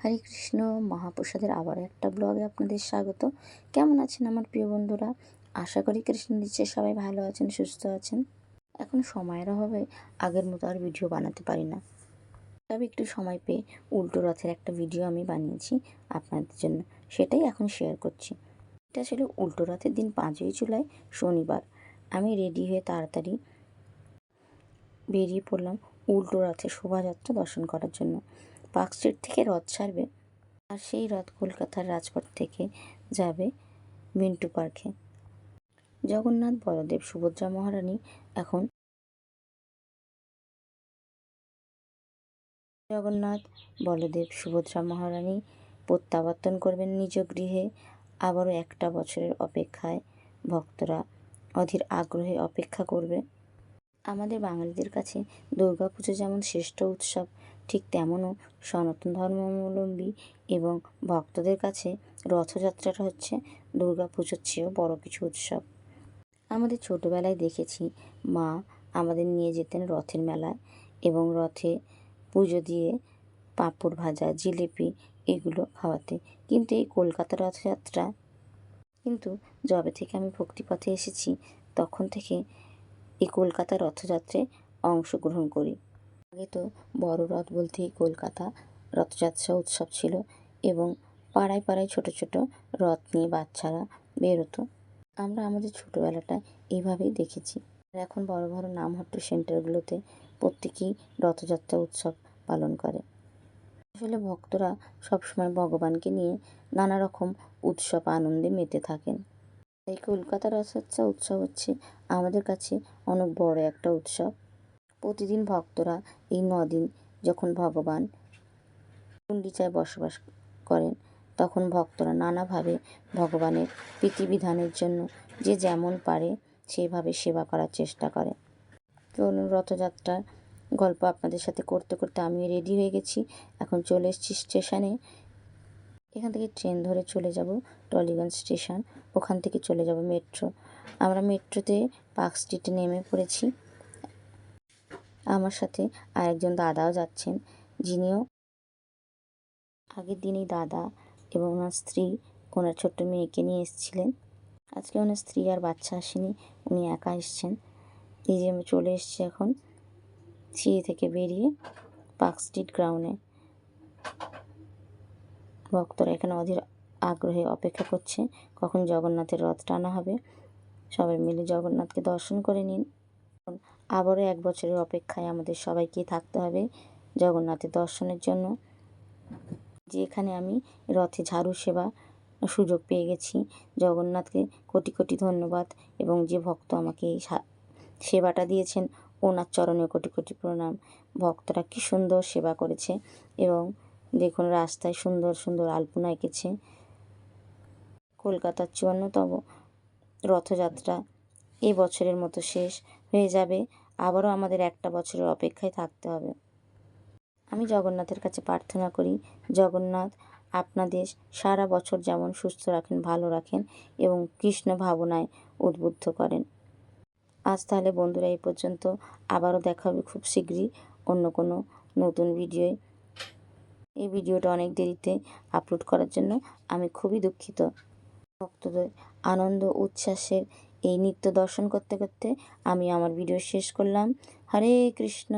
হরে কৃষ্ণ মহাপ্রসাদের আবার একটা ব্লগে আপনাদের স্বাগত। কেমন আছেন আমার প্রিয় বন্ধুরা? আশা করি কৃষ্ণ দিচ্ছে সবাই ভালো আছেন, সুস্থ আছেন। এখন সময়ের অভাবে আগের মতো আর ভিডিও বানাতে পারি না। তবে একটু সময় পেয়ে উল্টো রথের একটা ভিডিও আমি বানিয়েছি আপনাদের জন্য, সেটাই এখন শেয়ার করছি। এটা ছিল উল্টো রথের দিন পাঁচই জুলাই, শনিবার। আমি রেডি হয়ে তাড়াতাড়ি বেরিয়ে পড়লাম উল্টো রথের শোভাযাত্রা দর্শন করার জন্য। পার্ক স্ট্রিট থেকে রথ ছাড়বে আর সেই রথ কলকাতার রাজপথ থেকে যাবে মিন্টু পার্কে। জগন্নাথ, বলদেব, সুভদ্রা মহারানী এখন জগন্নাথ, বলদেব, সুভদ্রা মহারানী প্রত্যাবর্তন করবেন নিজ গৃহে। আবারও একটা বছরের অপেক্ষায় ভক্তরা অধীর আগ্রহে অপেক্ষা করবে। আমাদের বাঙালিদের কাছে দুর্গাপুজো যেমন শ্রেষ্ঠ উৎসব ঠিক তেমনও সনাতন ধর্মাবলম্বী এবং ভক্তদের কাছে রথযাত্রাটা হচ্ছে দুর্গা পুজোর চেয়েও বড় কিছু উৎসব। আমাদের ছোটোবেলায় দেখেছি মা আমাদের নিয়ে যেতেন রথের মেলায় এবং রথে পুজো দিয়ে পাঁপড় ভাজা, জিলিপি এগুলো খাওয়াতে। কিন্তু এই কলকাতা রথযাত্রা কিন্তু যবে থেকে আমি ভক্তিপথে এসেছি, তখন থেকে এই কলকাতা রথযাত্রায় অংশগ্রহণ করি। আগে তো বড় রথ বলতেই কলকাতা রথযাত্রা উৎসব ছিল এবং পাড়ায় পাড়ায় ছোট ছোট রথ নিয়ে বাচ্চারা বেরোতো। আমরা আমাদের ছোটোবেলাটা এইভাবেই দেখেছি। এখন বড় বড় নামহট্ট সেন্টারগুলোতে প্রত্যেকেই রথযাত্রা উৎসব পালন করে। আসলে ভক্তরা সবসময় ভগবানকে নিয়ে নানা রকম উৎসব আনন্দে মেতে থাকেন। এই কলকাতা রথযাত্রা উৎসব হচ্ছে আমাদের কাছে অনেক বড় একটা উৎসব। প্রতিদিন ভক্তরা এই নদিন যখন ভগবান গুন্ডিচায় বসবাস করেন, তখন ভক্তরা নানাভাবে ভগবানের বিধিবিধানের জন্য যে যেমন পারে সেইভাবে সেবা করার চেষ্টা করে। চলুন রথযাত্রার গল্প আপনাদের সাথে করতে করতে আমি রেডি হয়ে গেছি। এখন চলে এসেছি স্টেশনে এখান থেকে ট্রেন ধরে চলে যাব টলিগঞ্জ স্টেশন ওখান থেকে চলে যাব মেট্রো আমরা মেট্রোতে পার্ক স্ট্রিটে নেমে পড়েছি। আমার সাথে আরেকজন দাদাও যাচ্ছেন। যিনিও আগের দিনই দাদা এবং ওনার স্ত্রী, ওনার ছোট্ট মেয়েকে নিয়ে এসেছিলেন। আজকে ওনার স্ত্রী আর বাচ্চা আসেনি, উনি একা এসছেন। এই যে আমি চলে এসেছি এখন সিঁড়ি থেকে বেরিয়ে পার্ক স্ট্রিট গ্রাউন্ডে। ভক্তরা এখানে অধীর আগ্রহে অপেক্ষা করছে, কখন জগন্নাথের রথ টানা হবে। সবাই মিলে জগন্নাথকে দর্শন করে নিন। আবারও এক বছরের অপেক্ষায় আমাদের সবাইকে থাকতে হবে জগন্নাথের দর্শনের জন্য। যেখানে আমি রথে ঝাড়ু সেবা সুযোগ পেয়ে গেছি। জগন্নাথকে কোটি কোটি ধন্যবাদ এবং যে ভক্ত আমাকে এই সেবাটা দিয়েছেন, ওনার চরণে কোটি কোটি প্রণাম। ভক্তরা কী সুন্দর সেবা করেছে এবং দেখুন রাস্তায় সুন্দর সুন্দর আলপনা এঁকেছে। কলকাতার চুয়ান্নতম রথযাত্রা এই বছরের মতো শেষ হয়ে যাবে। আবারও আমাদের একটা বছরের অপেক্ষায় থাকতে হবে। আমি জগন্নাথের কাছে প্রার্থনা করি, জগন্নাথ আপনাদের সারা বছর যেমন সুস্থ রাখেন, ভালো রাখেন এবং কৃষ্ণ ভাবনায় উদ্বুদ্ধ করেন। আজ তাহলে বন্ধুরা এই পর্যন্ত। আবারও দেখা হবে খুব শীঘ্রই অন্য কোনো নতুন ভিডিওয়। এই ভিডিওটা অনেক দেরিতে আপলোড করার জন্য আমি খুবই দুঃখিত। ভক্তদের আনন্দ, উচ্ছ্বাসের এই নৃত্য দর্শন করতে করতে আমি আমার ভিডিও শেষ করলাম। হরে কৃষ্ণ।